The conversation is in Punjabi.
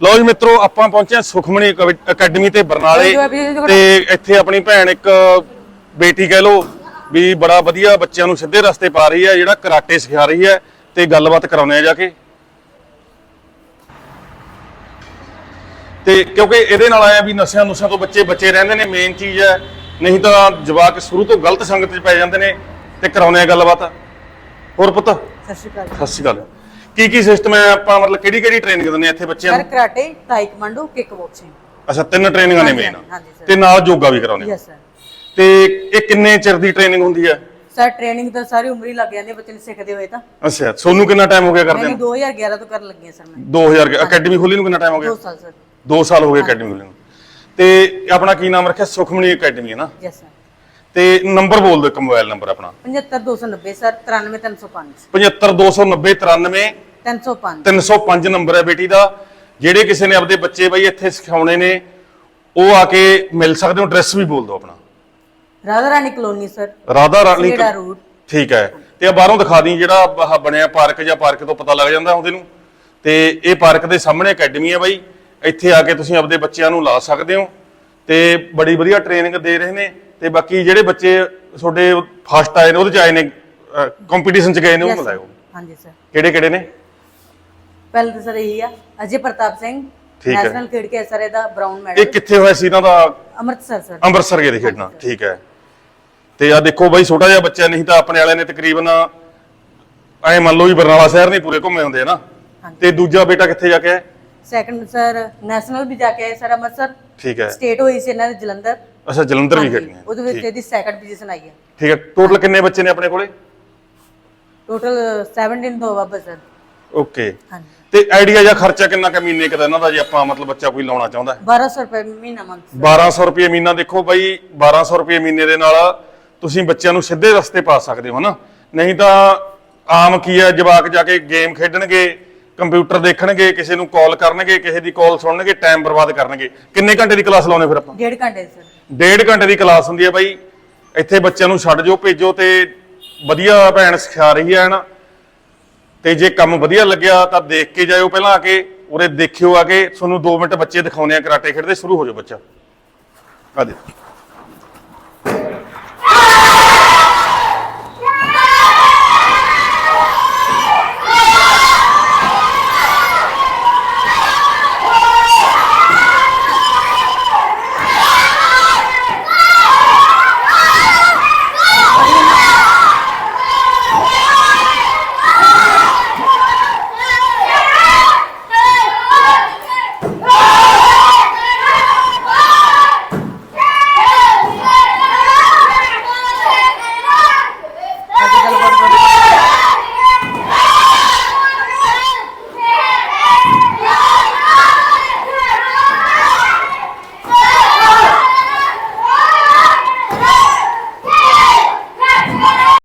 ਲਓ ਜੀ ਮਿੱਤਰੋ ਆਪਾਂ ਪਹੁੰਚੇ ਹਾਂ ਸੁਖਮਣੀ ਅਕੈ- ਅਕੈਡਮੀ ਤੇ ਬਰਨਾਲੇ ਤੇ ਇੱਥੇ ਆਪਣੀ ਭੈਣ ਇੱਕ ਬੇਟੀ ਕਹਿ ਲੋ ਵੀ ਬੜਾ ਵਧੀਆ ਬੱਚਿਆਂ ਨੂੰ ਸਿੱਧੇ ਰਸਤੇ ਪਾ ਰਹੀ ਹੈ ਜਿਹੜਾ ਕਰਾਟੇ ਸਿਖਾ ਰਹੀ ਹੈ ਤੇ ਗੱਲਬਾਤ ਕਰਾਉਣੇ ਆ ਜਾ ਕੇ। ਤੇ ਕਿਉਂਕਿ ਇਹਦੇ ਨਾਲ ਆਇਆ ਵੀ ਨਸ਼ਿਆਂ ਨੁਸ਼ਿਆਂ ਤੋਂ ਬੱਚੇ ਬੱਚੇ ਰਹਿੰਦੇ ਨੇ ਮੇਨ ਚੀਜ਼ ਹੈ। ਨਹੀਂ ਤਾਂ ਜਵਾਕ ਸ਼ੁਰੂ ਤੋਂ ਗਲਤ ਸੰਗਤ 'ਚ ਪੈ ਜਾਂਦੇ ਨੇ ਤੇ ਕਰਾਉਣੇ ਆ ਗੱਲਬਾਤ। ਹੋਰ ਪੁੱਤ? ਸਤਿ ਸ਼੍ਰੀ ਅਕਾਲ ਸਤਿ ਸ਼੍ਰੀ ਅਕਾਲ। ਕੀ ਕੀ ਸਿਸਟਮ ਹੈ? ਆਪਾਂ ਮਤਲਬ ਕਿਹੜੀ ਕਿਹੜੀ ਟ੍ਰੇਨਿੰਗ ਦਿੰਦੇ ਆ ਇੱਥੇ ਬੱਚਿਆਂ ਸਰ ਨੂੰ? ਕਰਾਟੇ ਤਾਈਕਵਾਂਡੋ ਕਿਕ ਬਾਕਸਿੰਗ ਅੱਛਾ ਤਿੰਨ ਟ੍ਰੇਨਿੰਗਾਂ ਨੇ ਹਾਂਜੀ, ਮੇਨ ਹਾਂਜੀ। ਤੇ ਨਾਲ ਯੋਗਾ ਵੀ ਕਰਾਉਂਦੇ ਆ ਯੈਸ ਸਰ ਤੇ ਇਹ ਕਿੰਨੇ ਚਿਰ ਦੀ ਟ੍ਰੇਨਿੰਗ ਹੁੰਦੀ ਹੈ? ਸਰ ਟ੍ਰੇਨਿੰਗ ਤਾਂ ਸਾਰੀ ਉਮਰ ਹੀ ਲੱਗ ਜਾਂਦੀ ਹੈ ਬੱਚੇ ਨੂੰ ਸਿੱਖਦੇ ਹੋਏ ਤਾਂ। ਅੱਛਾ ਸੋਨੂੰ ਕਿੰਨਾ ਟਾਈਮ ਹੋ ਗਿਆ ਕਰਦੇ ਮੈਨੂੰ ਨੂੰ? 2011 ਤੋਂ ਕਰਨ ਲੱਗੀ ਹਾਂ ਸਰ ਮੈਂ। 2000 ਅਕੈਡਮੀ ਖੋਲੀ ਨੂੰ ਕਿੰਨਾ ਟਾਈਮ ਹੋ ਗਿਆ? 2 ਸਾਲ ਸਰ। 2 ਸਾਲ ਹੋ ਗਏ ਅਕੈਡਮੀ ਖੋਲੀ ਨੂੰ। ਤੇ ਆਪਣਾ ਕੀ ਨਾਮ ਰੱਖਿਆ? ਸੁਖਮਣੀ ਅਕੈਡਮੀ ਹੈ ਨਾ? ਯੈਸ ਸਰ ਤੇ ਨੰਬਰ ਬੋਲ ਦਿਓ ਇੱਕ ਮੋਬਾਈਲ ਨੰਬਰ ਆਪਣਾ। 75290 ਸਰ 93305 75290 305 305 ਨੰਬਰ ਹੈ ਬੇਟੀ ਦਾ। ਜਿਹੜੇ ਕਿਸੇ ਨੇ ਆਪਦੇ ਬੱਚੇ ਬਈ ਇੱਥੇ ਸਿਖਾਉਣੇ ਨੇ ਉਹ ਆ ਕੇ ਮਿਲ ਸਕਦੇ ਹੋ। ਐਡਰੈਸ ਵੀ ਬੋਲ ਦਿਓ ਆਪਣਾ। Radha Rani colony sir. Radha Rani Sera road. ਠੀਕ ਹੈ। ਤੇ ਆ ਬਾਹਰੋਂ ਦਿਖਾ ਦੀ ਜਿਹੜਾ ਆਹ ਬਣਿਆ ਪਾਰਕ ਜਾਂ ਪਾਰਕ ਤੋਂ ਪਤਾ ਲੱਗ ਜਾਂਦਾ ਉਹਦੇ ਨੂੰ। ਤੇ ਇਹ ਪਾਰਕ ਦੇ ਸਾਹਮਣੇ ਅਕੈਡਮੀ ਹੈ ਬਾਈ। ਇੱਥੇ ਆ ਕੇ ਤੁਸੀਂ ਆਪਦੇ ਬੱਚਿਆਂ ਨੂੰ ਲਾ ਸਕਦੇ ਹੋ। ਤੇ ਬੜੀ ਵਧੀਆ ਟ੍ਰੇਨਿੰਗ ਦੇ ਰਹੇ ਨੇ। ਤੇ ਬਾਕੀ ਜਿਹੜੇ ਬੱਚੇ ਤੁਹਾਡੇ ਫਸਟ ਆਏ ਨੇ ਉਹਦੇ ਚ ਆਏ ਨੇ ਕੰਪੀਟੀਸ਼ਨ ਚ ਗਏ ਨੇ ਉਹ Yes. ਮਿਲਾਇਓ ਹਾਂਜੀ ਸਰ ਕਿਹੜੇ ਕਿਹੜੇ ਨੇ? ਪਹਿਲਾਂ ਤਾਂ ਸਰ ਇਹੀ ਆ ਅਜੇ ਪ੍ਰਤਾਪ ਸਿੰਘ ਠੀਕ ਹੈ। ਨੈਸ਼ਨਲ ਖੇਡ ਕੇ ਸਰ ਇਹਦਾ ਬ੍ਰਾਊਨ ਇਹ ਮੈਡਲ ਕਿੱਥੇ ਹੋਇਆ ਸੀ ਇਹਨਾਂ ਦਾ? ਅੰਮ੍ਰਿਤਸਰ ਸਰ ਅੰਮ੍ਰਿਤਸਰ ਗਏ ਦੇ ਖੇਡਣਾ ਠੀਕ ਹੈ। ਤੇ ਆ ਦੇਖੋ ਬਾਈ ਛੋਟਾ ਜਿਹਾ ਬੱਚਾ ਨਹੀਂ ਤਾਂ ਆਪਣੇ ਵਾਲਿਆਂ ਨੇ ਤਕਰੀਬਨ ਐ ਮੰਨ ਲਓ ਵੀ ਬਰਨਾਲਾ ਸ਼ਹਿਰ ਨਹੀਂ ਪੂਰੇ ਘੁੰਮੇ ਹੁੰਦੇ ਨਾ ਹਾਂਜੀ। ਤੇ ਦੂਜਾ ਬੇਟਾ ਕਿੱਥੇ ਜਾ ਕੇ ਆਇਆ? ਸੈਕੰਡ ਸਰ ਨੈਸ਼ਨਲ ਵੀ ਜਾ ਕੇ ਆਏ ਸਰ ਅੰਮ੍ਰਿਤਸਰ। ਠੀਕ ਹੈ। ਸਟੇਟ ਹੋਈ ਸੀ ਇਹਨਾਂ ਦੇ ਜਲੰਧਰ। ਅੱਛਾ ਜਲੰਧਰ ਵੀ ਖੇਡੀਆਂ ਉਹਦੇ ਵਿੱਚ ਇਹਦੀ ਸੈਕੰਡ ਪੋਜੀਸ਼ਨ ਆਈ ਹੈ। ਠੀਕ ਹੈ ਟੋਟਲ ਕਿੰਨੇ ਬੱਚੇ ਨੇ ਆਪਣੇ ਕੋਲੇ? ਟੋਟਲ 17 ਤੋਂ ਬਾਬਾ ਸਰ ਓਕੇ ਹਾਂਜੀ। ਤੇ ਆਈਡੀਆ ਜਾਂ ਖਰਚਾ ਕਿੰਨਾ ਕੁ ਮਹੀਨੇ ਕਦਾ ਇਹਨਾਂ ਦਾ ਜੇ ਆਪਾਂ ਮਤਲਬ ਬੱਚਾ ਕੋਈ ਲਾਉਣਾ ਚਾਹੁੰਦਾ? ਹੈ 1200 ਰੁਪਏ ਮਹੀਨਾ ਮੰਥ 1200 ਰੁਪਏ ਮਹੀਨਾ ਦੇਖੋ ਬਾਈ 1200 ਰੁਪਏ ਮਹੀਨੇ ਦੇ ਨਾਲ ਤੁਸੀਂ ਬੱਚਿਆਂ ਨੂੰ ਸਿੱਧੇ ਰਸਤੇ ਪਾ ਸਕਦੇ ਹੋ ਹਨਾ? ਨਹੀਂ ਤਾਂ ਆਮ ਕੀ ਹੈ ਜਵਾਕ ਜਾ ਕੇ ਗੇਮ ਖੇਡਣਗੇ ਕੰਪਿਊਟਰ ਦੇਖਣਗੇ ਕਿਸੇ ਨੂੰ ਕਾਲ ਕਰਨਗੇ ਕਿਸੇ ਦੀ ਕਾਲ ਸੁਣਨਗੇ ਟਾਈਮ ਬਰਬਾਦ ਕਰਨਗੇ। ਕਿੰਨੇ ਘੰਟੇ ਦੀ ਕਲਾਸ ਲਾਉਨੇ ਫਿਰ ਆਪਾਂ? ਡੇਢ ਘੰਟੇ ਸਰ ਡੇਢ ਘੰਟੇ ਦੀ ਕਲਾਸ ਹੁੰਦੀ ਹੈ ਬਾਈ। ਇੱਥੇ ਬੱਚਿਆਂ ਨੂੰ ਛੱਡ ਜਾਓ, ਭੇਜੋ ਤੇ ਵਧੀਆ ਭੈਣ ਸਿਖਾ ਰਹੀ ਹੈ ਨਾ। ਤੇ ਜੇ ਕੰਮ ਵਧੀਆ ਲੱਗਿਆ ਤਾਂ ਦੇਖ ਕੇ ਜਾਇਓ ਪਹਿਲਾਂ ਆ ਕੇ, ਉਰੇ ਦੇਖਿਓ ਆ ਕੇ। ਤੁਹਾਨੂੰ 2 ਮਿੰਟ ਬੱਚੇ ਦਿਖਾਉਣੇ ਆ, ਕਰਾਟੇ ਖੇਡਦੇ, ਸ਼ੁਰੂ ਹੋ ਜਾਓ ਬੱਚਾ। ਆ ਦੇ